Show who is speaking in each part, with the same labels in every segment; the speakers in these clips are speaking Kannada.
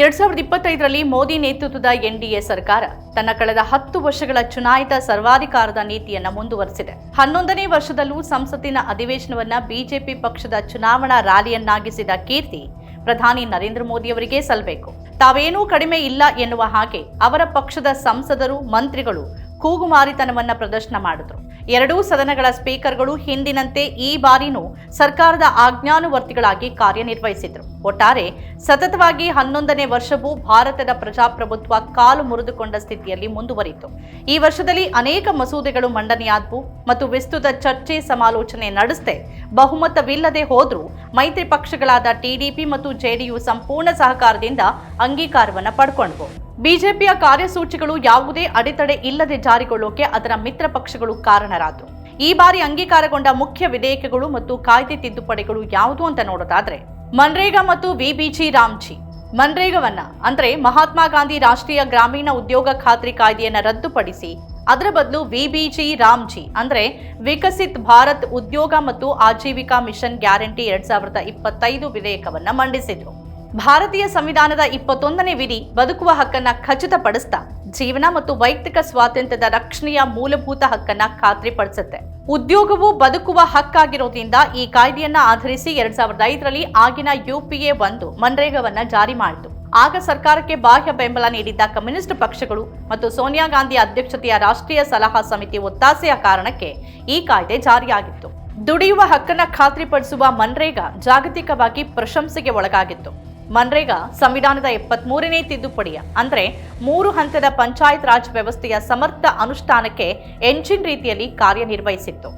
Speaker 1: ಎರಡ್ ಸಾವಿರದ ಇಪ್ಪತ್ತೈದರಲ್ಲಿ ಮೋದಿ ನೇತೃತ್ವದ ಎನ್ಡಿಎ ಸರ್ಕಾರ ತನ್ನ ಕಳೆದ ಹತ್ತು ವರ್ಷಗಳ ಚುನಾಯಿತ ಸರ್ವಾಧಿಕಾರದ ನೀತಿಯನ್ನು ಮುಂದುವರೆಸಿದೆ ಹನ್ನೊಂದನೇ ವರ್ಷದಲ್ಲೂ ಸಂಸತ್ತಿನ ಅಧಿವೇಶನವನ್ನ ಬಿಜೆಪಿ ಪಕ್ಷದ ಚುನಾವಣಾ ರ್ಯಾಲಿಯನ್ನಾಗಿಸಿದ ಕೀರ್ತಿ ಪ್ರಧಾನಿ ನರೇಂದ್ರ ಮೋದಿಯವರಿಗೆ ಸಲ್ಲಬೇಕು ತಾವೇನೂ ಕಡಿಮೆ ಇಲ್ಲ ಎನ್ನುವ ಹಾಗೆ ಅವರ ಪಕ್ಷದ ಸಂಸದರು ಮಂತ್ರಿಗಳು ಕೂಗುಮಾರಿತನವನ್ನ ಪ್ರದರ್ಶನ ಮಾಡಿದರು ಎರಡೂ ಸದನಗಳ ಸ್ಪೀಕರ್ಗಳು ಹಿಂದಿನಂತೆ ಈ ಬಾರಿನೂ ಸರ್ಕಾರದ ಆಜ್ಞಾನುವರ್ತಿಗಳಾಗಿ ಕಾರ್ಯನಿರ್ವಹಿಸಿದರು ಒಟ್ಟಾರೆ ಸತತವಾಗಿ ಹನ್ನೊಂದನೇ ವರ್ಷವೂ ಭಾರತದ ಪ್ರಜಾಪ್ರಭುತ್ವ ಕಾಲು ಮುರಿದುಕೊಂಡ ಸ್ಥಿತಿಯಲ್ಲಿ ಮುಂದುವರಿತು ಈ ವರ್ಷದಲ್ಲಿ ಅನೇಕ ಮಸೂದೆಗಳು ಮಂಡನೆಯಾದವು ಮತ್ತು ವಿಸ್ತೃತ ಚರ್ಚೆ ಸಮಾಲೋಚನೆ ನಡೆಸದೆ ಬಹುಮತವಿಲ್ಲದೆ ಹೋದರೂ ಮೈತ್ರಿ ಪಕ್ಷಗಳಾದ ಟಿಡಿಪಿ ಮತ್ತು ಜೆಡಿಯು ಸಂಪೂರ್ಣ ಸಹಕಾರದಿಂದ ಅಂಗೀಕಾರವನ್ನು ಪಡ್ಕೊಂಡ್ವು ಬಿಜೆಪಿಯ ಕಾರ್ಯಸೂಚಿಗಳು ಯಾವುದೇ ಅಡೆತಡೆ ಇಲ್ಲದೆ ಜಾರಿಗೊಳ್ಳೋಕೆ ಅದರ ಮಿತ್ರ ಪಕ್ಷಗಳು ಕಾರಣರಾದರು ಈ ಬಾರಿ ಅಂಗೀಕಾರಗೊಂಡ ಮುಖ್ಯ ವಿಧೇಯಕಗಳು ಮತ್ತು ಕಾಯ್ದೆ ತಿದ್ದುಪಡಿಗಳು ಯಾವುದು ಅಂತ ನೋಡೋದಾದ್ರೆ ಮನ್ರೇಗಾ ಮತ್ತು ವಿಬಿಜಿ ರಾಮ್ಜಿ ಮನ್ರೇಗವನ್ನ ಅಂದ್ರೆ ಮಹಾತ್ಮ ಗಾಂಧಿ ರಾಷ್ಟ್ರೀಯ ಗ್ರಾಮೀಣ ಉದ್ಯೋಗ ಖಾತ್ರಿ ಕಾಯ್ದೆಯನ್ನ ರದ್ದುಪಡಿಸಿ ಅದರ ಬದಲು ವಿಬಿಜಿ ರಾಮ್ಜಿ ಅಂದ್ರೆ ವಿಕಸಿತ್ ಭಾರತ್ ಉದ್ಯೋಗ ಮತ್ತು ಆಜೀವಿಕಾ ಮಿಷನ್ ಗ್ಯಾರಂಟಿ ಎರಡ್ ಸಾವಿರದ ಇಪ್ಪತ್ತೈದು ವಿಧೇಯಕವನ್ನ ಮಂಡಿಸಿದ್ರು ಭಾರತೀಯ ಸಂವಿಧಾನದ ಇಪ್ಪತ್ತೊಂದನೇ ವಿಧಿ ಬದುಕುವ ಹಕ್ಕನ್ನ ಖಚಿತಪಡಿಸ್ತಾ ಜೀವನ ಮತ್ತು ವೈಯಕ್ತಿಕ ಸ್ವಾತಂತ್ರ್ಯದ ರಕ್ಷಣೆಯ ಮೂಲಭೂತ ಹಕ್ಕನ್ನ ಖಾತ್ರಿಪಡಿಸುತ್ತೆ ಉದ್ಯೋಗವು ಬದುಕುವ ಹಕ್ಕಾಗಿರೋದ್ರಿಂದ ಈ ಕಾಯ್ದೆಯನ್ನ ಆಧರಿಸಿ ಎರಡ್ ಸಾವಿರದ ಐದರಲ್ಲಿ ಆಗಿನ ಯುಪಿಎ ಒಂದು ಮನ್ರೇಗವನ್ನ ಜಾರಿ ಮಾಡಿತು ಆಗ ಸರ್ಕಾರಕ್ಕೆ ಬಾಹ್ಯ ಬೆಂಬಲ ನೀಡಿದ್ದ ಕಮ್ಯುನಿಸ್ಟ್ ಪಕ್ಷಗಳು ಮತ್ತು ಸೋನಿಯಾ ಗಾಂಧಿ ಅಧ್ಯಕ್ಷತೆಯ ರಾಷ್ಟ್ರೀಯ ಸಲಹಾ ಸಮಿತಿ ಒತ್ತಾಸೆಯ ಕಾರಣಕ್ಕೆ ಈ ಕಾಯ್ದೆ ಜಾರಿಯಾಗಿತ್ತು ದುಡಿಯುವ ಹಕ್ಕನ್ನ ಖಾತ್ರಿಪಡಿಸುವ ಮನ್ರೇಗಾ ಜಾಗತಿಕವಾಗಿ ಪ್ರಶಂಸೆಗೆ ಒಳಗಾಗಿತ್ತು ಮನ್ರೇಗಾ ಸಂವಿಧಾನದ ಎಪ್ಪತ್ಮೂರನೇ ತಿದ್ದುಪಡಿಯ ಅಂದರೆ ಮೂರು ಹಂತದ ಪಂಚಾಯತ್ ರಾಜ್ ವ್ಯವಸ್ಥೆಯ ಸಮರ್ಥ ಅನುಷ್ಠಾನಕ್ಕೆ ಎಂಜಿನ್ ರೀತಿಯಲ್ಲಿ ಕಾರ್ಯನಿರ್ವಹಿಸಿತ್ತು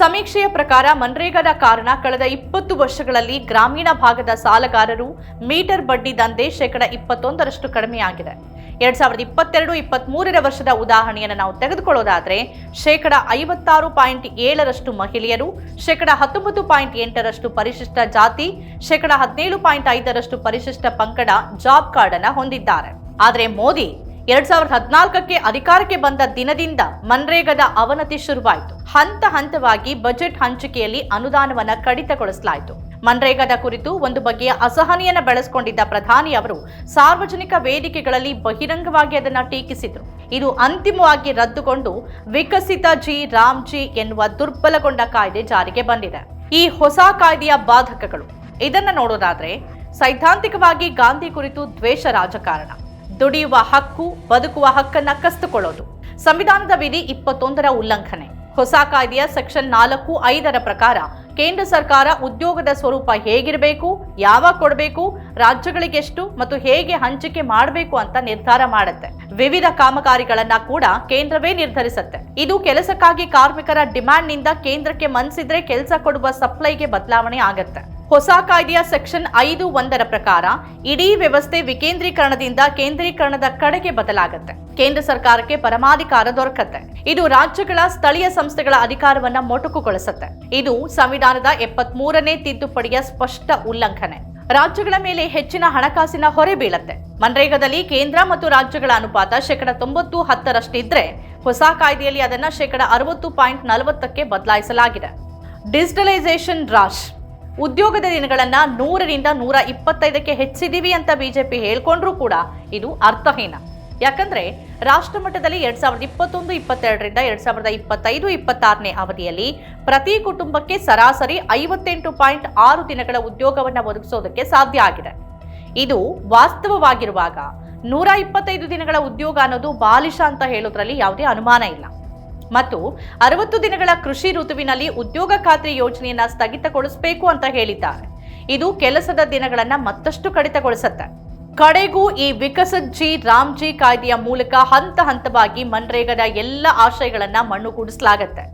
Speaker 1: ಸಮೀಕ್ಷೆಯ ಪ್ರಕಾರ ಮನ್ರೇಗಾದ ಕಾರಣ ಕಳೆದ ಇಪ್ಪತ್ತು ವರ್ಷಗಳಲ್ಲಿ ಗ್ರಾಮೀಣ ಭಾಗದ ಸಾಲಗಾರರು ಮೀಟರ್ ಬಡ್ಡಿ ದಂಧೆ ಶೇಕಡ ಇಪ್ಪತ್ತೊಂದರಷ್ಟು ಕಡಿಮೆಯಾಗಿದೆ ಎರಡ್ ಸಾವಿರದ ಇಪ್ಪತ್ತೆರಡು ಮೂರರ ವರ್ಷದ ಉದಾಹರಣೆಯನ್ನು ನಾವು ತೆಗೆದುಕೊಳ್ಳೋದಾದರೆ ಶೇಕಡ ಐವತ್ತಾರು ಪಾಯಿಂಟ್ ಏಳರಷ್ಟು ಮಹಿಳೆಯರು ಶೇಕಡ ಹತ್ತೊಂಬತ್ತು ಪಾಯಿಂಟ್ ಎಂಟರಷ್ಟು ಪರಿಶಿಷ್ಟ ಜಾತಿ ಶೇಕಡ ಹದಿನೇಳು ಪಾಯಿಂಟ್ ಐದರಷ್ಟು ಪರಿಶಿಷ್ಟ ಪಂಗಡ ಜಾಬ್ ಕಾರ್ಡ್ ಅನ್ನು ಹೊಂದಿದ್ದಾರೆ ಆದರೆ ಮೋದಿ ಎರಡ್ ಸಾವಿರದ ಹದಿನಾಲ್ಕಕ್ಕೆ ಅಧಿಕಾರಕ್ಕೆ ಬಂದ ದಿನದಿಂದ ಮನ್ರೇಗದ ಅವನತಿ ಶುರುವಾಯಿತು ಹಂತ ಹಂತವಾಗಿ ಬಜೆಟ್ ಹಂಚಿಕೆಯಲ್ಲಿ ಅನುದಾನವನ್ನು ಕಡಿತಗೊಳಿಸಲಾಯಿತು ಮನ್ರೇಗಾದ ಕುರಿತು ಒಂದು ಬಗೆಯ ಅಸಹನೆಯನ್ನು ಬೆಳೆಸಿಕೊಂಡಿದ್ದ ಪ್ರಧಾನಿ ಅವರು ಸಾರ್ವಜನಿಕ ವೇದಿಕೆಗಳಲ್ಲಿ ಬಹಿರಂಗವಾಗಿ ಅದನ್ನು ಟೀಕಿಸಿದರು ಇದು ಅಂತಿಮವಾಗಿ ರದ್ದುಗೊಂಡು ವಿಕಸಿತ ಜಿ ರಾಮ್ ಜಿ ಎನ್ನುವ ದುರ್ಬಲಗೊಂಡ ಕಾಯ್ದೆ ಜಾರಿಗೆ ಬಂದಿದೆ ಈ ಹೊಸ ಕಾಯ್ದೆಯ ಬಾಧಕಗಳು ಇದನ್ನು ನೋಡೋದಾದ್ರೆ ಸೈದ್ಧಾಂತಿಕವಾಗಿ ಗಾಂಧಿ ಕುರಿತು ದ್ವೇಷ ರಾಜಕಾರಣ ದುಡಿಯುವ ಹಕ್ಕು ಬದುಕುವ ಹಕ್ಕನ್ನ ಕಸ್ತುಕೊಳ್ಳೋದು ಸಂವಿಧಾನದ ವಿಧಿ ಇಪ್ಪತ್ತೊಂದರ ಉಲ್ಲಂಘನೆ ಹೊಸ ಕಾಯ್ದೆಯ ಸೆಕ್ಷನ್ ನಾಲ್ಕು ಐದರ ಪ್ರಕಾರ ಕೇಂದ್ರ ಸರ್ಕಾರ ಉದ್ಯೋಗದ ಸ್ವರೂಪ ಹೇಗಿರಬೇಕು ಯಾವಾಗ ಕೊಡಬೇಕು ರಾಜ್ಯಗಳಿಗೆಷ್ಟು ಮತ್ತು ಹೇಗೆ ಹಂಚಿಕೆ ಮಾಡಬೇಕು ಅಂತ ನಿರ್ಧಾರ ಮಾಡುತ್ತೆ ವಿವಿಧ ಕಾಮಗಾರಿಗಳನ್ನ ಕೂಡ ಕೇಂದ್ರವೇ ನಿರ್ಧರಿಸುತ್ತೆ ಇದು ಕೆಲಸಕ್ಕಾಗಿ ಕಾರ್ಮಿಕರ ಡಿಮ್ಯಾಂಡ್ನಿಂದ ಕೇಂದ್ರಕ್ಕೆ ಮನ್ಸಿದ್ರೆ ಕೆಲಸ ಕೊಡುವ ಸಪ್ಲೈಗೆ ಬದಲಾವಣೆ ಆಗುತ್ತೆ ಹೊಸ ಕಾಯ್ದೆಯ ಸೆಕ್ಷನ್ ಐದು ಒಂದರ ಪ್ರಕಾರ ಇಡೀ ವ್ಯವಸ್ಥೆ ವಿಕೇಂದ್ರೀಕರಣದಿಂದ ಕೇಂದ್ರೀಕರಣದ ಕಡೆಗೆ ಬದಲಾಗತ್ತೆ ಕೇಂದ್ರ ಸರ್ಕಾರಕ್ಕೆ ಪರಮಾಧಿಕಾರ ದೊರಕತ್ತೆ ಇದು ರಾಜ್ಯಗಳ ಸ್ಥಳೀಯ ಸಂಸ್ಥೆಗಳ ಅಧಿಕಾರವನ್ನ ಮೊಟಕುಗೊಳಿಸುತ್ತೆ ಇದು ಸಂವಿಧಾನದ ಎಪ್ಪತ್ಮೂರನೇ ಮೂರನೇ ತಿದ್ದುಪಡಿಯ ಸ್ಪಷ್ಟ ಉಲ್ಲಂಘನೆ ರಾಜ್ಯಗಳ ಮೇಲೆ ಹೆಚ್ಚಿನ ಹಣಕಾಸಿನ ಹೊರೆ ಬೀಳತ್ತೆ ಮನ್ರೇಗಾದಲ್ಲಿ ಕೇಂದ್ರ ಮತ್ತು ರಾಜ್ಯಗಳ ಅನುಪಾತ ಶೇಕಡ ತೊಂಬತ್ತು ಹತ್ತರಷ್ಟಿದ್ರೆ ಹೊಸ ಕಾಯ್ದೆಯಲ್ಲಿ ಅದನ್ನ ಶೇಕಡ ಅರವತ್ತು ಪಾಯಿಂಟ್ ನಲವತ್ತಕ್ಕೆ ಬದಲಾಯಿಸಲಾಗಿದೆ ಡಿಜಿಟಲೈಸೇಷನ್ ರಾಶ್ ಉದ್ಯೋಗದ ದಿನಗಳನ್ನು ನೂರರಿಂದ ನೂರ ಇಪ್ಪತ್ತೈದಕ್ಕೆ ಹೆಚ್ಚಿದ್ದೀವಿ ಅಂತ ಬಿಜೆಪಿ ಹೇಳ್ಕೊಂಡ್ರೂ ಕೂಡ ಇದು ಅರ್ಥಹೀನ ಯಾಕಂದ್ರೆ ರಾಷ್ಟ್ರ ಮಟ್ಟದಲ್ಲಿ ಎರಡ್ ಸಾವಿರದ ಇಪ್ಪತ್ತೊಂದು ಇಪ್ಪತ್ತೆರಡರಿಂದ ಎರಡು ಸಾವಿರದ ಇಪ್ಪತ್ತೈದು ಇಪ್ಪತ್ತಾರನೇ ಅವಧಿಯಲ್ಲಿ ಪ್ರತಿ ಕುಟುಂಬಕ್ಕೆ ಸರಾಸರಿ ಐವತ್ತೆಂಟು ಪಾಯಿಂಟ್ ಆರು ದಿನಗಳ ಉದ್ಯೋಗವನ್ನು ಒದಗಿಸೋದಕ್ಕೆ ಸಾಧ್ಯ ಆಗಿದೆ ಇದು ವಾಸ್ತವವಾಗಿರುವಾಗ ನೂರ ಇಪ್ಪತ್ತೈದು ದಿನಗಳ ಉದ್ಯೋಗ ಅನ್ನೋದು ಬಾಲಿಶ ಅಂತ ಹೇಳೋದ್ರಲ್ಲಿ ಯಾವುದೇ ಅನುಮಾನ ಇಲ್ಲ ಮತ್ತು ಅರವತ್ತು ದಿನಗಳ ಕೃಷಿ ಋತುವಿನಲ್ಲಿ ಉದ್ಯೋಗ ಖಾತ್ರಿ ಯೋಜನೆಯನ್ನು ಸ್ಥಗಿತಗೊಳಿಸಬೇಕು ಅಂತ ಹೇಳಿದ್ದಾರೆ ಇದು ಕೆಲಸದ ದಿನಗಳನ್ನು ಮತ್ತಷ್ಟು ಕಡಿತಗೊಳಿಸುತ್ತೆ ಕಡೆಗೂ ಈ ವಿಕಸತ್ ಜಿ ರಾಮ್ಜಿ ಕಾಯ್ದೆಯ ಮೂಲಕ ಹಂತ ಹಂತವಾಗಿ ಮನ್ರೇಗದ ಎಲ್ಲ ಆಶಯಗಳನ್ನ ಮಣ್ಣುಗೂಡಿಸಲಾಗತ್ತೆ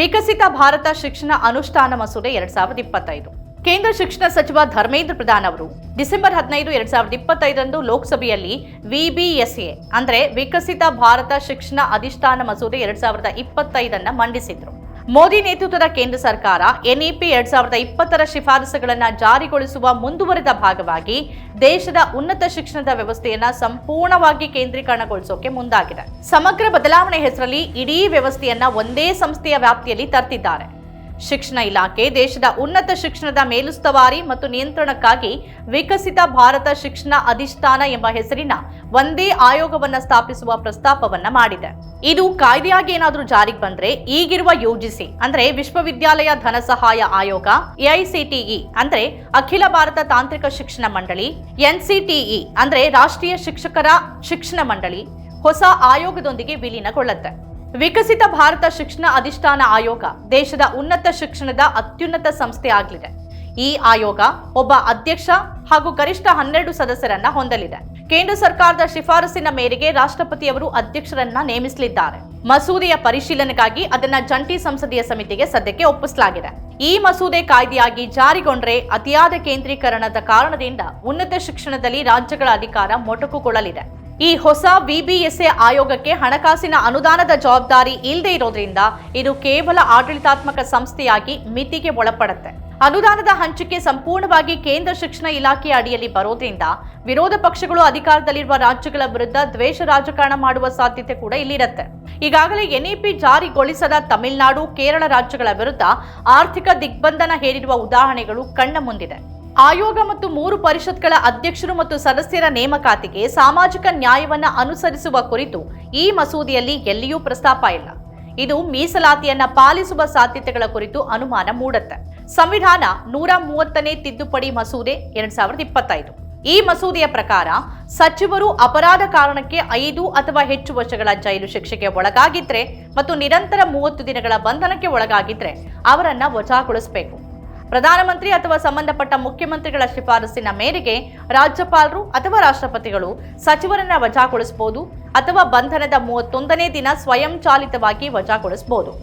Speaker 1: ವಿಕಸಿತ ಭಾರತ ಶಿಕ್ಷಣ ಅನುಷ್ಠಾನ ಮಸೂದೆ ಎರಡ್ ಸಾವಿರದ ಇಪ್ಪತ್ತೈದು ಕೇಂದ್ರ ಶಿಕ್ಷಣ ಸಚಿವ ಧರ್ಮೇಂದ್ರ ಪ್ರಧಾನ್ ಅವರು ಡಿಸೆಂಬರ್ ಹದಿನೈದು ಎರಡ್ ಸಾವಿರದ ಇಪ್ಪತ್ತೈದರಂದು ಲೋಕಸಭೆಯಲ್ಲಿ ವಿಬಿಎಸ್ಎ ಅಂದ್ರೆ ವಿಕಸಿತ ಭಾರತ ಶಿಕ್ಷಣ ಅಧಿಷ್ಠಾನ ಮಸೂದೆ ಎರಡ್ ಸಾವಿರದ ಇಪ್ಪತ್ತೈದನ್ನ ಮಂಡಿಸಿದ್ರು ಮೋದಿ ನೇತೃತ್ವದ ಕೇಂದ್ರ ಸರ್ಕಾರ ಎನ್ಇಪಿ ಎರಡ್ ಸಾವಿರದ ಇಪ್ಪತ್ತರ ಶಿಫಾರಸುಗಳನ್ನು ಜಾರಿಗೊಳಿಸುವ ಮುಂದುವರೆದ ಭಾಗವಾಗಿ ದೇಶದ ಉನ್ನತ ಶಿಕ್ಷಣದ ವ್ಯವಸ್ಥೆಯನ್ನ ಸಂಪೂರ್ಣವಾಗಿ ಕೇಂದ್ರೀಕರಣಗೊಳಿಸೋಕೆ ಮುಂದಾಗಿದೆ ಸಮಗ್ರ ಬದಲಾವಣೆ ಹೆಸರಲ್ಲಿ ಇಡೀ ವ್ಯವಸ್ಥೆಯನ್ನ ಒಂದೇ ಸಂಸ್ಥೆಯ ವ್ಯಾಪ್ತಿಯಲ್ಲಿ ತರ್ತಿದ್ದಾರೆ ಶಿಕ್ಷಣ ಇಲಾಖೆ ದೇಶದ ಉನ್ನತ ಶಿಕ್ಷಣದ ಮೇಲುಸ್ತವಾರಿ ಮತ್ತು ನಿಯಂತ್ರಣಕ್ಕಾಗಿ ವಿಕಸಿತ ಭಾರತ ಶಿಕ್ಷಣ ಅಧಿಷ್ಠಾನ ಎಂಬ ಹೆಸರಿನ ಒಂದೇ ಆಯೋಗವನ್ನ ಸ್ಥಾಪಿಸುವ ಪ್ರಸ್ತಾಪವನ್ನ ಮಾಡಿದೆ ಇದು ಕಾಯ್ದೆಯಾಗಿ ಏನಾದರೂ ಜಾರಿಗೆ ಬಂದ್ರೆ ಈಗಿರುವ ಯುಜಿಸಿ ಅಂದ್ರೆ ವಿಶ್ವವಿದ್ಯಾಲಯ ಧನ ಸಹಾಯ ಆಯೋಗ ಎಐಸಿಟಿಇ ಅಂದ್ರೆ ಅಖಿಲ ಭಾರತ ತಾಂತ್ರಿಕ ಶಿಕ್ಷಣ ಮಂಡಳಿ ಎನ್ಸಿಟಿಇ ಅಂದ್ರೆ ರಾಷ್ಟ್ರೀಯ ಶಿಕ್ಷಕರ ಶಿಕ್ಷಣ ಮಂಡಳಿ ಹೊಸ ಆಯೋಗದೊಂದಿಗೆ ವಿಲೀನಗೊಳ್ಳುತ್ತೆ ವಿಕಸಿತ ಭಾರತ ಶಿಕ್ಷಣ ಅಧಿಷ್ಠಾನ ಆಯೋಗ ದೇಶದ ಉನ್ನತ ಶಿಕ್ಷಣದ ಅತ್ಯುನ್ನತ ಸಂಸ್ಥೆ ಆಗಲಿದೆ ಈ ಆಯೋಗ ಒಬ್ಬ ಅಧ್ಯಕ್ಷ ಹಾಗೂ ಗರಿಷ್ಠ ಹನ್ನೆರಡು ಸದಸ್ಯರನ್ನ ಹೊಂದಲಿದೆ ಕೇಂದ್ರ ಸರ್ಕಾರದ ಶಿಫಾರಸಿನ ಮೇರೆಗೆ ರಾಷ್ಟ್ರಪತಿಯವರು ಅಧ್ಯಕ್ಷರನ್ನ ನೇಮಿಸಲಿದ್ದಾರೆ ಮಸೂದೆಯ ಪರಿಶೀಲನೆಗಾಗಿ ಅದನ್ನ ಜಂಟಿ ಸಂಸದೀಯ ಸಮಿತಿಗೆ ಸದ್ಯಕ್ಕೆ ಒಪ್ಪಿಸಲಾಗಿದೆ ಈ ಮಸೂದೆ ಕಾಯ್ದೆಯಾಗಿ ಜಾರಿಗೊಂಡರೆ ಅತಿಯಾದ ಕೇಂದ್ರೀಕರಣದ ಕಾರಣದಿಂದ ಉನ್ನತ ಶಿಕ್ಷಣದಲ್ಲಿ ರಾಜ್ಯಗಳ ಅಧಿಕಾರ ಮೊಟಕುಗೊಳ್ಳಲಿದೆ ಈ ಹೊಸ ಬಿಬಿಎಸ್ಎ ಆಯೋಗಕ್ಕೆ ಹಣಕಾಸಿನ ಅನುದಾನದ ಜವಾಬ್ದಾರಿ ಇಲ್ಲದೆ ಇರೋದ್ರಿಂದ ಇದು ಕೇವಲ ಆಡಳಿತಾತ್ಮಕ ಸಂಸ್ಥೆಯಾಗಿ ಮಿತಿಗೆ ಒಳಪಡುತ್ತೆ ಅನುದಾನದ ಹಂಚಿಕೆ ಸಂಪೂರ್ಣವಾಗಿ ಕೇಂದ್ರ ಶಿಕ್ಷಣ ಇಲಾಖೆಯ ಅಡಿಯಲ್ಲಿ ಬರೋದ್ರಿಂದ ವಿರೋಧ ಪಕ್ಷಗಳು ಅಧಿಕಾರದಲ್ಲಿರುವ ರಾಜ್ಯಗಳ ವಿರುದ್ಧ ದ್ವೇಷ ರಾಜಕಾರಣ ಮಾಡುವ ಸಾಧ್ಯತೆ ಕೂಡ ಇಲ್ಲಿರುತ್ತೆ ಈಗಾಗಲೇ ಎನ್ಇಪಿ ಜಾರಿಗೊಳಿಸದ ತಮಿಳುನಾಡು ಕೇರಳ ರಾಜ್ಯಗಳ ವಿರುದ್ಧ ಆರ್ಥಿಕ ದಿಗ್ಬಂಧನ ಹೇರಿರುವ ಉದಾಹರಣೆಗಳು ಕಣ್ಣ ಮುಂದಿದೆ ಆಯೋಗ ಮತ್ತು ಮೂರು ಪರಿಷತ್ಗಳ ಅಧ್ಯಕ್ಷರು ಮತ್ತು ಸದಸ್ಯರ ನೇಮಕಾತಿಗೆ ಸಾಮಾಜಿಕ ನ್ಯಾಯವನ್ನು ಅನುಸರಿಸುವ ಕುರಿತು ಈ ಮಸೂದೆಯಲ್ಲಿ ಎಲ್ಲಿಯೂ ಪ್ರಸ್ತಾಪ ಇಲ್ಲ ಇದು ಮೀಸಲಾತಿಯನ್ನ ಪಾಲಿಸುವ ಸಾಧ್ಯತೆಗಳ ಕುರಿತು ಅನುಮಾನ ಮೂಡುತ್ತೆ ಸಂವಿಧಾನ ನೂರ ಮೂವತ್ತನೇ ತಿದ್ದುಪಡಿ ಮಸೂದೆ ಎರಡ್ ಸಾವಿರದ ಇಪ್ಪತ್ತೈದು ಈ ಮಸೂದೆಯ ಪ್ರಕಾರ ಸಚಿವರು ಅಪರಾಧ ಕಾರಣಕ್ಕೆ ಐದು ಅಥವಾ ಹೆಚ್ಚು ವರ್ಷಗಳ ಜೈಲು ಶಿಕ್ಷೆಗೆ ಒಳಗಾಗಿದ್ರೆ ಮತ್ತು ನಿರಂತರ ಮೂವತ್ತು ದಿನಗಳ ಬಂಧನಕ್ಕೆ ಒಳಗಾಗಿದ್ರೆ ಅವರನ್ನ ವಜಾಗೊಳಿಸಬೇಕು ಪ್ರಧಾನಮಂತ್ರಿ ಅಥವಾ ಸಂಬಂಧಪಟ್ಟ ಮುಖ್ಯಮಂತ್ರಿಗಳ ಶಿಫಾರಸಿನ ಮೇರೆಗೆ ರಾಜ್ಯಪಾಲರು ಅಥವಾ ರಾಷ್ಟ್ರಪತಿಗಳು ಸಚಿವರನ್ನ ವಜಾಗೊಳಿಸಬಹುದು ಅಥವಾ ಬಂಧನದ ಮೂವತ್ತೊಂದನೇ ದಿನ ಸ್ವಯಂಚಾಲಿತವಾಗಿ ವಜಾಗೊಳಿಸಬಹುದು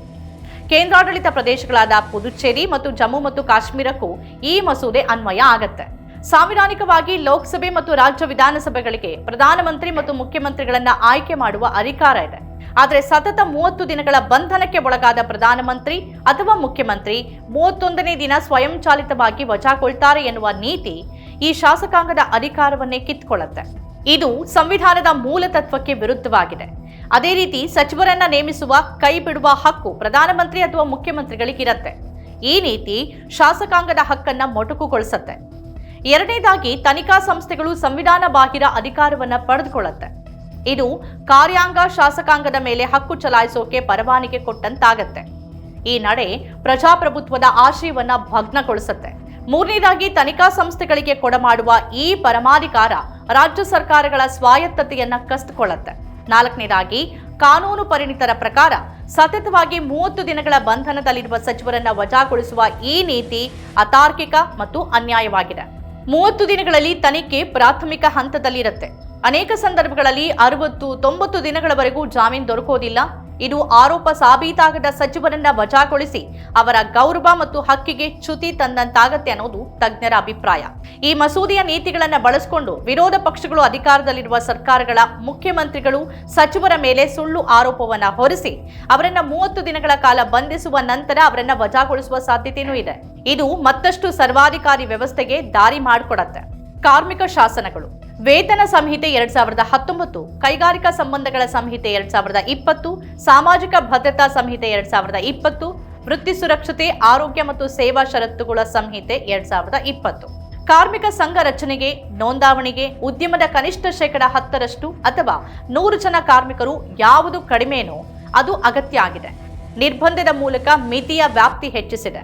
Speaker 1: ಕೇಂದ್ರಾಡಳಿತ ಪ್ರದೇಶಗಳಾದ ಪುದುಚೇರಿ ಮತ್ತು ಜಮ್ಮು ಮತ್ತು ಕಾಶ್ಮೀರಕ್ಕೂ ಈ ಮಸೂದೆ ಅನ್ವಯ ಆಗತ್ತೆ ಸಾಂವಿಧಾನಿಕವಾಗಿ ಲೋಕಸಭೆ ಮತ್ತು ರಾಜ್ಯ ವಿಧಾನಸಭೆಗಳಿಗೆ ಪ್ರಧಾನಮಂತ್ರಿ ಮತ್ತು ಮುಖ್ಯಮಂತ್ರಿಗಳನ್ನ ಆಯ್ಕೆ ಮಾಡುವ ಅಧಿಕಾರ ಇದೆ ಆದರೆ ಸತತ ಮೂವತ್ತು ದಿನಗಳ ಬಂಧನಕ್ಕೆ ಒಳಗಾದ ಪ್ರಧಾನಮಂತ್ರಿ ಅಥವಾ ಮುಖ್ಯಮಂತ್ರಿ ಮೂವತ್ತೊಂದನೇ ದಿನ ಸ್ವಯಂಚಾಲಿತವಾಗಿ ವಜಾಗೊಳ್ತಾರೆ ಎನ್ನುವ ನೀತಿ ಈ ಶಾಸಕಾಂಗದ ಅಧಿಕಾರವನ್ನೇ ಕಿತ್ಕೊಳ್ಳುತ್ತೆ ಇದು ಸಂವಿಧಾನದ ಮೂಲ ತತ್ವಕ್ಕೆ ವಿರುದ್ಧವಾಗಿದೆ ಅದೇ ರೀತಿ ಸಚಿವರನ್ನ ನೇಮಿಸುವ ಕೈ ಬಿಡುವ ಹಕ್ಕು ಪ್ರಧಾನಮಂತ್ರಿ ಅಥವಾ ಮುಖ್ಯಮಂತ್ರಿಗಳಿಗಿರತ್ತೆ ಈ ನೀತಿ ಶಾಸಕಾಂಗದ ಹಕ್ಕನ್ನ ಮೊಟಕುಗೊಳಿಸತ್ತೆ ಎರಡನೇದಾಗಿ ತನಿಖಾ ಸಂಸ್ಥೆಗಳು ಸಂವಿಧಾನ ಬಾಹಿರ ಅಧಿಕಾರವನ್ನ ಪಡೆದುಕೊಳ್ಳುತ್ತೆ ಇದು ಕಾರ್ಯಾಂಗ ಶಾಸಕಾಂಗದ ಮೇಲೆ ಹಕ್ಕು ಚಲಾಯಿಸೋಕೆ ಪರವಾನಿಗೆ ಕೊಟ್ಟಂತಾಗತ್ತೆ ಈ ನಡೆ ಪ್ರಜಾಪ್ರಭುತ್ವದ ಆಶಯವನ್ನ ಭಗ್ನಗೊಳಿಸುತ್ತೆ ಮೂರನೇದಾಗಿ ತನಿಖಾ ಸಂಸ್ಥೆಗಳಿಗೆ ಕೊಡಮಾಡುವ ಈ ಪರಮಾಧಿಕಾರ ರಾಜ್ಯ ಸರ್ಕಾರಗಳ ಸ್ವಾಯತ್ತತೆಯನ್ನ ಕಸ್ತುಕೊಳ್ಳುತ್ತೆ ನಾಲ್ಕನೇದಾಗಿ ಕಾನೂನು ಪರಿಣಿತರ ಪ್ರಕಾರ ಸತತವಾಗಿ ಮೂವತ್ತು ದಿನಗಳ ಬಂಧನದಲ್ಲಿರುವ ಸಚಿವರನ್ನ ವಜಾಗೊಳಿಸುವ ಈ ನೀತಿ ಅತಾರ್ಕಿಕ ಮತ್ತು ಅನ್ಯಾಯವಾಗಿದೆ ಮೂವತ್ತು ದಿನಗಳಲ್ಲಿ ತನಿಖೆ ಪ್ರಾಥಮಿಕ ಹಂತದಲ್ಲಿರುತ್ತೆ ಅನೇಕ ಸಂದರ್ಭಗಳಲ್ಲಿ ಅರವತ್ತು ತೊಂಬತ್ತು ದಿನಗಳವರೆಗೂ ಜಾಮೀನು ದೊರಕೋದಿಲ್ಲ ಇದು ಆರೋಪ ಸಾಬೀತಾಗದ ಸಚಿವರನ್ನ ವಜಾಗೊಳಿಸಿ ಅವರ ಗೌರವ ಮತ್ತು ಹಕ್ಕಿಗೆ ಚ್ಯುತಿ ತಂದಂತಾಗತ್ತೆ ಅನ್ನೋದು ತಜ್ಞರ ಅಭಿಪ್ರಾಯ ಈ ಮಸೂದೆಯ ನೀತಿಗಳನ್ನ ಬಳಸಿಕೊಂಡು ವಿರೋಧ ಪಕ್ಷಗಳು ಅಧಿಕಾರದಲ್ಲಿರುವ ಸರ್ಕಾರಗಳ ಮುಖ್ಯಮಂತ್ರಿಗಳು ಸಚಿವರ ಮೇಲೆ ಸುಳ್ಳು ಆರೋಪವನ್ನ ಹೊರಿಸಿ ಅವರನ್ನ ಮೂವತ್ತು ದಿನಗಳ ಕಾಲ ಬಂಧಿಸುವ ನಂತರ ಅವರನ್ನ ವಜಾಗೊಳಿಸುವ ಸಾಧ್ಯತೆಯೂ ಇದೆ ಇದು ಮತ್ತಷ್ಟು ಸರ್ವಾಧಿಕಾರಿ ವ್ಯವಸ್ಥೆಗೆ ದಾರಿ ಮಾಡಿಕೊಡತ್ತೆ ಕಾರ್ಮಿಕ ಶಾಸನಗಳು ವೇತನ ಸಂಹಿತೆ ಎರಡ್ ಸಾವಿರದ ಹತ್ತೊಂಬತ್ತು ಕೈಗಾರಿಕಾ ಸಂಬಂಧಗಳ ಸಂಹಿತೆ ಎರಡ್ ಸಾವಿರದ ಇಪ್ಪತ್ತು ಸಾಮಾಜಿಕ ಭದ್ರತಾ ಸಂಹಿತೆ ಎರಡ್ ಸಾವಿರದ ಇಪ್ಪತ್ತು ವೃತ್ತಿ ಸುರಕ್ಷತೆ ಆರೋಗ್ಯ ಮತ್ತು ಸೇವಾ ಷರತ್ತುಗಳ ಸಂಹಿತೆ ಎರಡ್ ಸಾವಿರದ ಇಪ್ಪತ್ತು ಕಾರ್ಮಿಕ ಸಂಘ ರಚನೆಗೆ ನೋಂದಾವಣಿಗೆ ಉದ್ಯಮದ ಕನಿಷ್ಠ ಶೇಕಡ ಹತ್ತರಷ್ಟು ಅಥವಾ ನೂರು ಜನ ಕಾರ್ಮಿಕರು ಯಾವುದು ಕಡಿಮೆನೋ ಅದು ಅಗತ್ಯ ಆಗಿದೆ ನಿರ್ಬಂಧದ ಮೂಲಕ ಮಿತಿಯ ವ್ಯಾಪ್ತಿ ಹೆಚ್ಚಿಸಿದೆ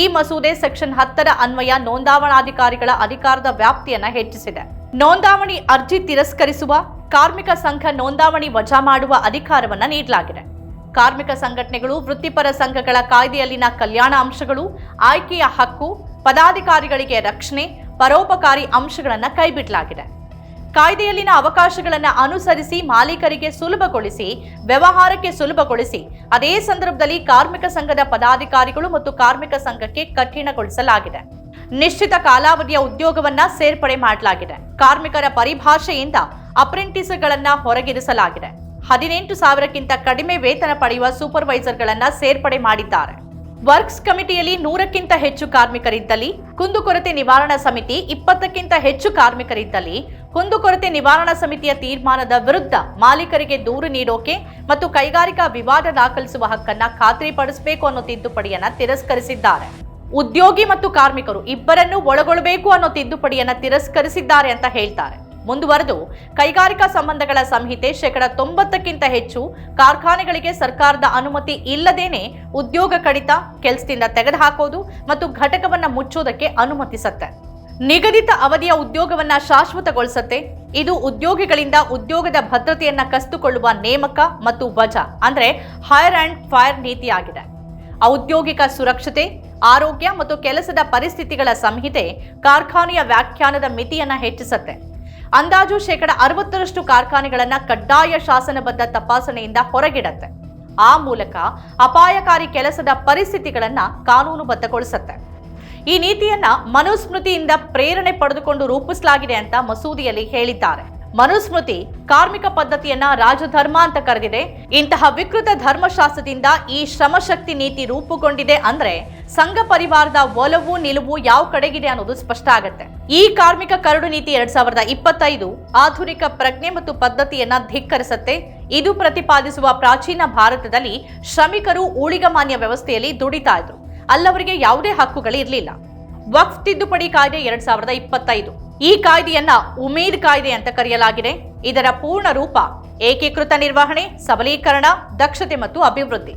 Speaker 1: ಈ ಮಸೂದೆ ಸೆಕ್ಷನ್ ಹತ್ತರ ಅನ್ವಯ ನೋಂದಾವಣಾಧಿಕಾರಿಗಳ ಅಧಿಕಾರದ ವ್ಯಾಪ್ತಿಯನ್ನು ಹೆಚ್ಚಿಸಿದೆ ನೋಂದಾವಣಿ ಅರ್ಜಿ ತಿರಸ್ಕರಿಸುವ ಕಾರ್ಮಿಕ ಸಂಘ ನೋಂದಾವಣಿ ವಜಾ ಮಾಡುವ ಅಧಿಕಾರವನ್ನು ನೀಡಲಾಗಿದೆ ಕಾರ್ಮಿಕ ಸಂಘಟನೆಗಳು ವೃತ್ತಿಪರ ಸಂಘಗಳ ಕಾಯ್ದೆಯಲ್ಲಿನ ಕಲ್ಯಾಣ ಅಂಶಗಳು ಆಯ್ಕೆಯ ಹಕ್ಕು ಪದಾಧಿಕಾರಿಗಳಿಗೆ ರಕ್ಷಣೆ ಪರೋಪಕಾರಿ ಅಂಶಗಳನ್ನು ಕೈಬಿಡಲಾಗಿದೆ ಕಾಯ್ದೆಯಲ್ಲಿನ ಅವಕಾಶಗಳನ್ನು ಅನುಸರಿಸಿ ಮಾಲೀಕರಿಗೆ ಸುಲಭಗೊಳಿಸಿ ವ್ಯವಹಾರಕ್ಕೆ ಸುಲಭಗೊಳಿಸಿ ಅದೇ ಸಂದರ್ಭದಲ್ಲಿ ಕಾರ್ಮಿಕ ಸಂಘದ ಪದಾಧಿಕಾರಿಗಳು ಮತ್ತು ಕಾರ್ಮಿಕ ಸಂಘಕ್ಕೆ ಕಠಿಣಗೊಳಿಸಲಾಗಿದೆ ನಿಶ್ಚಿತ ಕಾಲಾವಧಿಯ ಉದ್ಯೋಗವನ್ನ ಸೇರ್ಪಡೆ ಮಾಡಲಾಗಿದೆ ಕಾರ್ಮಿಕರ ಪರಿಭಾಷೆಯಿಂದ ಅಪ್ರೆಂಟಿಸ್ಗಳನ್ನ ಹೊರಗಿರಿಸಲಾಗಿದೆ ಹದಿನೆಂಟು ಸಾವಿರಕ್ಕಿಂತ ಕಡಿಮೆ ವೇತನ ಪಡೆಯುವ ಸೂಪರ್ವೈಸರ್ಗಳನ್ನ ಸೇರ್ಪಡೆ ಮಾಡಿದ್ದಾರೆ ವರ್ಕ್ಸ್ ಕಮಿಟಿಯಲ್ಲಿ ನೂರಕ್ಕಿಂತ ಹೆಚ್ಚು ಕಾರ್ಮಿಕರಿದ್ದಲ್ಲಿ ಕುಂದುಕೊರತೆ ನಿವಾರಣಾ ಸಮಿತಿ ಇಪ್ಪತ್ತಕ್ಕಿಂತ ಹೆಚ್ಚು ಕಾರ್ಮಿಕರಿದ್ದಲ್ಲಿ ಕುಂದುಕೊರತೆ ನಿವಾರಣಾ ಸಮಿತಿಯ ತೀರ್ಮಾನದ ವಿರುದ್ಧ ಮಾಲೀಕರಿಗೆ ದೂರು ನೀಡೋಕೆ ಮತ್ತು ಕೈಗಾರಿಕಾ ವಿವಾದ ದಾಖಲಿಸುವ ಹಕ್ಕನ್ನ ಖಾತ್ರಿಪಡಿಸಬೇಕು ಅನ್ನೋ ತಿದ್ದುಪಡಿಯನ್ನ ತಿರಸ್ಕರಿಸಿದ್ದಾರೆ ಉದ್ಯೋಗಿ ಮತ್ತು ಕಾರ್ಮಿಕರು ಇಬ್ಬರನ್ನು ಒಳಗೊಳ್ಳಬೇಕು ಅನ್ನೋ ತಿದ್ದುಪಡಿಯನ್ನ ತಿರಸ್ಕರಿಸಿದ್ದಾರೆ ಅಂತ ಹೇಳ್ತಾರೆ ಮುಂದುವರೆದು ಕೈಗಾರಿಕಾ ಸಂಬಂಧಗಳ ಸಂಹಿತೆ ಶೇಕಡ ತೊಂಬತ್ತಕ್ಕಿಂತ ಹೆಚ್ಚು ಕಾರ್ಖಾನೆಗಳಿಗೆ ಸರ್ಕಾರದ ಅನುಮತಿ ಇಲ್ಲದೇನೆ ಉದ್ಯೋಗ ಕಡಿತ ಕೆಲಸದಿಂದ ತೆಗೆದುಹಾಕೋದು ಮತ್ತು ಘಟಕವನ್ನು ಮುಚ್ಚೋದಕ್ಕೆ ಅನುಮತಿಸತ್ತೆ ನಿಗದಿತ ಅವಧಿಯ ಉದ್ಯೋಗವನ್ನು ಶಾಶ್ವತಗೊಳಿಸತ್ತೆ ಇದು ಉದ್ಯೋಗಿಗಳಿಂದ ಉದ್ಯೋಗದ ಭದ್ರತೆಯನ್ನ ಕಸಿದುಕೊಳ್ಳುವ ನೇಮಕ ಮತ್ತು ವಜಾ ಅಂದ್ರೆ ಹೈರ್ ಆ್ಯಂಡ್ ಫೈರ್ ನೀತಿಯಾಗಿದೆ ಔದ್ಯೋಗಿಕ ಸುರಕ್ಷತೆ ಆರೋಗ್ಯ ಮತ್ತು ಕೆಲಸದ ಪರಿಸ್ಥಿತಿಗಳ ಸಂಹಿತೆ ಕಾರ್ಖಾನೆಯ ವ್ಯಾಖ್ಯಾನದ ಮಿತಿಯನ್ನು ಹೆಚ್ಚಿಸುತ್ತೆ ಅಂದಾಜು ಶೇಕಡ ಅರವತ್ತರಷ್ಟು ಕಾರ್ಖಾನೆಗಳನ್ನ ಕಡ್ಡಾಯ ಶಾಸನಬದ್ಧ ತಪಾಸಣೆಯಿಂದ ಹೊರಗಿಡತ್ತೆ ಆ ಮೂಲಕ ಅಪಾಯಕಾರಿ ಕೆಲಸದ ಪರಿಸ್ಥಿತಿಗಳನ್ನ ಕಾನೂನುಬದ್ಧಗೊಳಿಸುತ್ತೆ ಈ ನೀತಿಯನ್ನ ಮನುಸ್ಮೃತಿಯಿಂದ ಪ್ರೇರಣೆ ಪಡೆದುಕೊಂಡು ರೂಪಿಸಲಾಗಿದೆ ಅಂತ ಮಸೂದೆಯಲ್ಲಿ ಹೇಳಿದ್ದಾರೆ ಮನುಸ್ಮೃತಿ ಕಾರ್ಮಿಕ ಪದ್ಧತಿಯನ್ನ ರಾಜಧರ್ಮ ಅಂತ ಕರೆದಿದೆ ಇಂತಹ ವಿಕೃತ ಧರ್ಮಶಾಸ್ತ್ರದಿಂದ ಈ ಶ್ರಮಶಕ್ತಿ ನೀತಿ ರೂಪುಗೊಂಡಿದೆ ಅಂದ್ರೆ ಸಂಘ ಪರಿವಾರದ ಒಲವು ನಿಲುವು ಯಾವ ಕಡೆಗಿದೆ ಅನ್ನೋದು ಸ್ಪಷ್ಟ ಆಗುತ್ತೆ ಈ ಕಾರ್ಮಿಕ ಕರಡು ನೀತಿ ಎರಡ್ ಸಾವಿರದ ಇಪ್ಪತ್ತೈದು ಆಧುನಿಕ ಪ್ರಜ್ಞೆ ಮತ್ತು ಪದ್ಧತಿಯನ್ನ ಧಿಕ್ಕರಿಸುತ್ತೆ ಇದು ಪ್ರತಿಪಾದಿಸುವ ಪ್ರಾಚೀನ ಭಾರತದಲ್ಲಿ ಶ್ರಮಿಕರು ಊಳಿಗಮಾನ್ಯ ವ್ಯವಸ್ಥೆಯಲ್ಲಿ ದುಡಿತಾ ಇದ್ರು ಅಲ್ಲವರಿಗೆ ಯಾವುದೇ ಹಕ್ಕುಗಳಿರಲಿಲ್ಲ ವಕ್ಫ್ ತಿದ್ದುಪಡಿ ಕಾಯ್ದೆ ಎರಡ್ ಸಾವಿರದ ಇಪ್ಪತ್ತೈದು ಈ ಕಾಯ್ದೆಯನ್ನ ಉಮೇದ್ ಕಾಯ್ದೆ ಅಂತ ಕರೆಯಲಾಗಿದೆ ಇದರ ಪೂರ್ಣ ರೂಪ ಏಕೀಕೃತ ನಿರ್ವಹಣೆ ಸಬಲೀಕರಣ ದಕ್ಷತೆ ಮತ್ತು ಅಭಿವೃದ್ಧಿ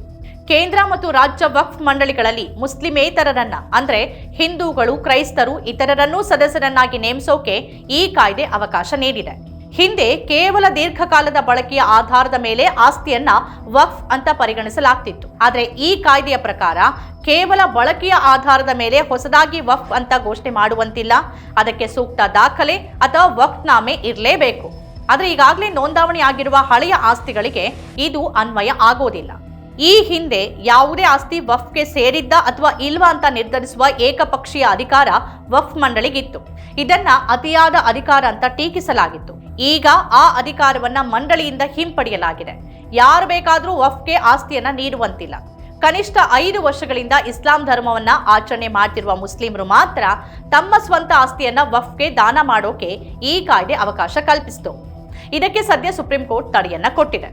Speaker 1: ಕೇಂದ್ರ ಮತ್ತು ರಾಜ್ಯ ವಕ್ಫ್ ಮಂಡಳಿಗಳಲ್ಲಿ ಮುಸ್ಲಿಮೇತರರನ್ನ ಅಂದ್ರೆ ಹಿಂದೂಗಳು ಕ್ರೈಸ್ತರು ಇತರರನ್ನೂ ಸದಸ್ಯರನ್ನಾಗಿ ನೇಮಿಸೋಕೆ ಈ ಕಾಯ್ದೆ ಅವಕಾಶ ನೀಡಿದೆ ಹಿಂದೆ ಕೇವಲ ದೀರ್ಘಕಾಲದ ಬಳಕೆಯ ಆಧಾರದ ಮೇಲೆ ಆಸ್ತಿಯನ್ನ ವಕ್ಫ್ ಅಂತ ಪರಿಗಣಿಸಲಾಗ್ತಿತ್ತು ಆದರೆ ಈ ಕಾಯ್ದೆಯ ಪ್ರಕಾರ ಕೇವಲ ಬಳಕೆಯ ಆಧಾರದ ಮೇಲೆ ಹೊಸದಾಗಿ ವಫ್ ಅಂತ ಘೋಷಣೆ ಮಾಡುವಂತಿಲ್ಲ ಅದಕ್ಕೆ ಸೂಕ್ತ ದಾಖಲೆ ಅಥವಾ ವಕ್ನಾಮೆ ಇರಲೇಬೇಕು ಆದರೆ ಈಗಾಗಲೇ ನೋಂದಾವಣಿ ಆಗಿರುವ ಹಳೆಯ ಆಸ್ತಿಗಳಿಗೆ ಇದು ಅನ್ವಯ ಆಗೋದಿಲ್ಲ ಈ ಹಿಂದೆ ಯಾವುದೇ ಆಸ್ತಿ ವಫ್ಗೆ ಸೇರಿದ್ದ ಅಥವಾ ಇಲ್ವಾ ಅಂತ ನಿರ್ಧರಿಸುವ ಏಕಪಕ್ಷೀಯ ಅಧಿಕಾರ ವಫ್ ಮಂಡಳಿಗಿತ್ತು ಇದನ್ನ ಅತಿಯಾದ ಅಧಿಕಾರ ಅಂತ ಟೀಕಿಸಲಾಗಿತ್ತು ಈಗ ಆ ಅಧಿಕಾರವನ್ನ ಮಂಡಳಿಯಿಂದ ಹಿಂಪಡೆಯಲಾಗಿದೆ ಯಾರು ಬೇಕಾದರೂ ವಫ್ಗೆ ಆಸ್ತಿಯನ್ನ ನೀಡುವಂತಿಲ್ಲ ಕನಿಷ್ಠ ಐದು ವರ್ಷಗಳಿಂದ ಇಸ್ಲಾಂ ಧರ್ಮವನ್ನ ಆಚರಣೆ ಮಾಡ್ತಿರುವ ಮುಸ್ಲಿಮರು ಮಾತ್ರ ತಮ್ಮ ಸ್ವಂತ ಆಸ್ತಿಯನ್ನ ವಫ್ಗೆ ದಾನ ಮಾಡೋಕೆ ಈ ಕಾಯ್ದೆ ಅವಕಾಶ ಕಲ್ಪಿಸಿತು ಇದಕ್ಕೆ ಸದ್ಯ ಸುಪ್ರೀಂ ಕೋರ್ಟ್ ತಡೆಯನ್ನ ಕೊಟ್ಟಿದೆ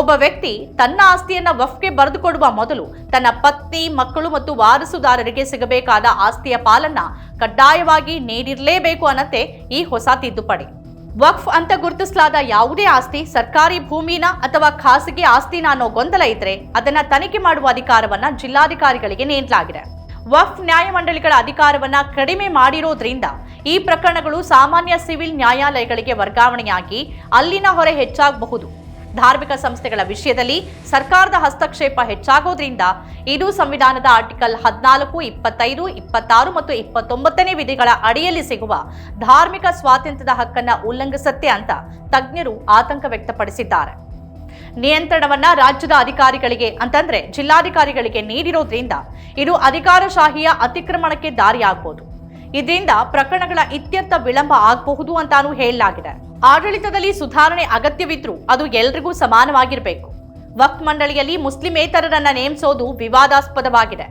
Speaker 1: ಒಬ್ಬ ವ್ಯಕ್ತಿ ತನ್ನ ಆಸ್ತಿಯನ್ನ ವಫ್ಗೆ ಬರೆದುಕೊಡುವ ಮೊದಲು ತನ್ನ ಪತ್ನಿ ಮಕ್ಕಳು ಮತ್ತು ವಾರಸುದಾರರಿಗೆ ಸಿಗಬೇಕಾದ ಆಸ್ತಿಯ ಪಾಲನ್ನ ಕಡ್ಡಾಯವಾಗಿ ನೀಡಿರಲೇಬೇಕು ಅನ್ನತೆ ಈ ಹೊಸ ತಿದ್ದುಪಡಿ ವಕ್ಫ್ ಅಂತ ಗುರುತಿಸಲಾದ ಯಾವುದೇ ಆಸ್ತಿ ಸರ್ಕಾರಿ ಭೂಮಿನ ಅಥವಾ ಖಾಸಗಿ ಆಸ್ತಿನ ಅನ್ನೋ ಗೊಂದಲ ಇದ್ರೆ ಅದನ್ನ ತನಿಖೆ ಮಾಡುವ ಅಧಿಕಾರವನ್ನ ಜಿಲ್ಲಾಧಿಕಾರಿಗಳಿಗೆ ನೀಡಲಾಗಿದೆ ವಕ್ಫ್ ನ್ಯಾಯಮಂಡಳಿಗಳ ಅಧಿಕಾರವನ್ನ ಕಡಿಮೆ ಮಾಡಿರೋದ್ರಿಂದ ಈ ಪ್ರಕರಣಗಳು ಸಾಮಾನ್ಯ ಸಿವಿಲ್ ನ್ಯಾಯಾಲಯಗಳಿಗೆ ವರ್ಗಾವಣೆಯಾಗಿ ಅಲ್ಲಿನ ಹೊರೆ ಹೆಚ್ಚಾಗಬಹುದು ಧಾರ್ಮಿಕ ಸಂಸ್ಥೆಗಳ ವಿಷಯದಲ್ಲಿ ಸರ್ಕಾರದ ಹಸ್ತಕ್ಷೇಪ ಹೆಚ್ಚಾಗೋದ್ರಿಂದ ಇದು ಸಂವಿಧಾನದ ಆರ್ಟಿಕಲ್ ಹದಿನಾಲ್ಕು ಇಪ್ಪತ್ತೈದು ಇಪ್ಪತ್ತಾರು ಮತ್ತು ಇಪ್ಪತ್ತೊಂಬತ್ತನೇ ವಿಧಿಗಳ ಅಡಿಯಲ್ಲಿ ಸಿಗುವ ಧಾರ್ಮಿಕ ಸ್ವಾತಂತ್ರ್ಯದ ಹಕ್ಕನ್ನು ಉಲ್ಲಂಘಿಸುತ್ತೆ ಅಂತ ತಜ್ಞರು ಆತಂಕ ವ್ಯಕ್ತಪಡಿಸಿದ್ದಾರೆ ನಿಯಂತ್ರಣವನ್ನ ರಾಜ್ಯದ ಅಧಿಕಾರಿಗಳಿಗೆ ಅಂತಂದ್ರೆ ಜಿಲ್ಲಾಧಿಕಾರಿಗಳಿಗೆ ನೀಡಿರೋದ್ರಿಂದ ಇದು ಅಧಿಕಾರಶಾಹಿಯ ಅತಿಕ್ರಮಣಕ್ಕೆ ದಾರಿಯಾಗಬಹುದು ಇದರಿಂದ ಪ್ರಕರಣಗಳ ಇತ್ಯರ್ಥ ವಿಳಂಬ ಆಗಬಹುದು ಅಂತಾನೂ ಹೇಳಲಾಗಿದೆ ಆಡಳಿತದಲ್ಲಿ ಸುಧಾರಣೆ ಅಗತ್ಯವಿದ್ರೂ ಅದು ಎಲ್ರಿಗೂ ಸಮಾನವಾಗಿರಬೇಕು ವಕ್ಫ್ ಮಂಡಳಿಯಲ್ಲಿ ಮುಸ್ಲಿಮೇತರರನ್ನ ನೇಮಿಸೋದು ವಿವಾದಾಸ್ಪದವಾಗಿದೆ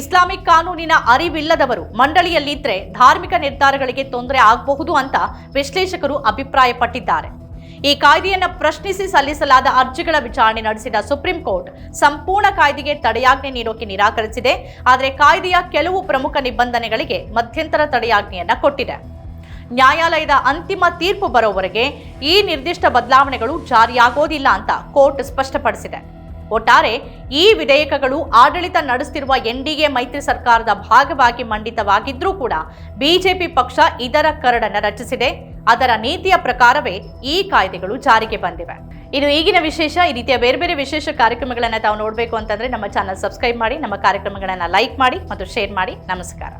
Speaker 1: ಇಸ್ಲಾಮಿಕ್ ಕಾನೂನಿನ ಅರಿವಿಲ್ಲದವರು ಮಂಡಳಿಯಲ್ಲಿದ್ರೆ ಧಾರ್ಮಿಕ ನಿರ್ಧಾರಗಳಿಗೆ ತೊಂದರೆ ಆಗಬಹುದು ಅಂತ ವಿಶ್ಲೇಷಕರು ಅಭಿಪ್ರಾಯಪಟ್ಟಿದ್ದಾರೆ ಈ ಕಾಯ್ದೆಯನ್ನು ಪ್ರಶ್ನಿಸಿ ಸಲ್ಲಿಸಲಾದ ಅರ್ಜಿಗಳ ವಿಚಾರಣೆ ನಡೆಸಿದ ಸುಪ್ರೀಂ ಕೋರ್ಟ್ ಸಂಪೂರ್ಣ ಕಾಯ್ದೆಗೆ ತಡೆಯಾಜ್ಞೆ ನೀಡೋಕೆ ನಿರಾಕರಿಸಿದೆ ಆದರೆ ಕಾಯ್ದೆಯ ಕೆಲವು ಪ್ರಮುಖ ನಿಬಂಧನೆಗಳಿಗೆ ಮಧ್ಯಂತರ ತಡೆಯಾಜ್ಞೆಯನ್ನು ಕೊಟ್ಟಿದೆ ನ್ಯಾಯಾಲಯದ ಅಂತಿಮ ತೀರ್ಪು ಬರೋವರೆಗೆ ಈ ನಿರ್ದಿಷ್ಟ ಬದಲಾವಣೆಗಳು ಜಾರಿಯಾಗೋದಿಲ್ಲ ಅಂತ ಕೋರ್ಟ್ ಸ್ಪಷ್ಟಪಡಿಸಿದೆ ಒಟ್ಟಾರೆ ಈ ವಿಧೇಯಕಗಳು ಆಡಳಿತ ನಡೆಸುತ್ತಿರುವ ಎನ್ಡಿಎ ಮೈತ್ರಿ ಸರ್ಕಾರದ ಭಾಗವಾಗಿ ಮಂಡಿತವಾಗಿದ್ರೂ ಕೂಡ ಬಿಜೆಪಿ ಪಕ್ಷ ಇದರ ಕರಡನ್ನು ರಚಿಸಿದೆ ಅದರ ನೀತಿಯ ಪ್ರಕಾರವೇ ಈ ಕಾಯ್ದೆಗಳು ಜಾರಿಗೆ ಬಂದಿವೆ ಇನ್ನು ಈಗಿನ ವಿಶೇಷ ಈ ರೀತಿಯ ಬೇರೆ ಬೇರೆ ವಿಶೇಷ ಕಾರ್ಯಕ್ರಮಗಳನ್ನು ತಾವು ನೋಡಬೇಕು ಅಂತಂದ್ರೆ ನಮ್ಮ ಚಾನಲ್ ಸಬ್ಸ್ಕ್ರೈಬ್ ಮಾಡಿ ನಮ್ಮ ಕಾರ್ಯಕ್ರಮಗಳನ್ನು ಲೈಕ್ ಮಾಡಿ ಮತ್ತು ಶೇರ್ ಮಾಡಿ ನಮಸ್ಕಾರ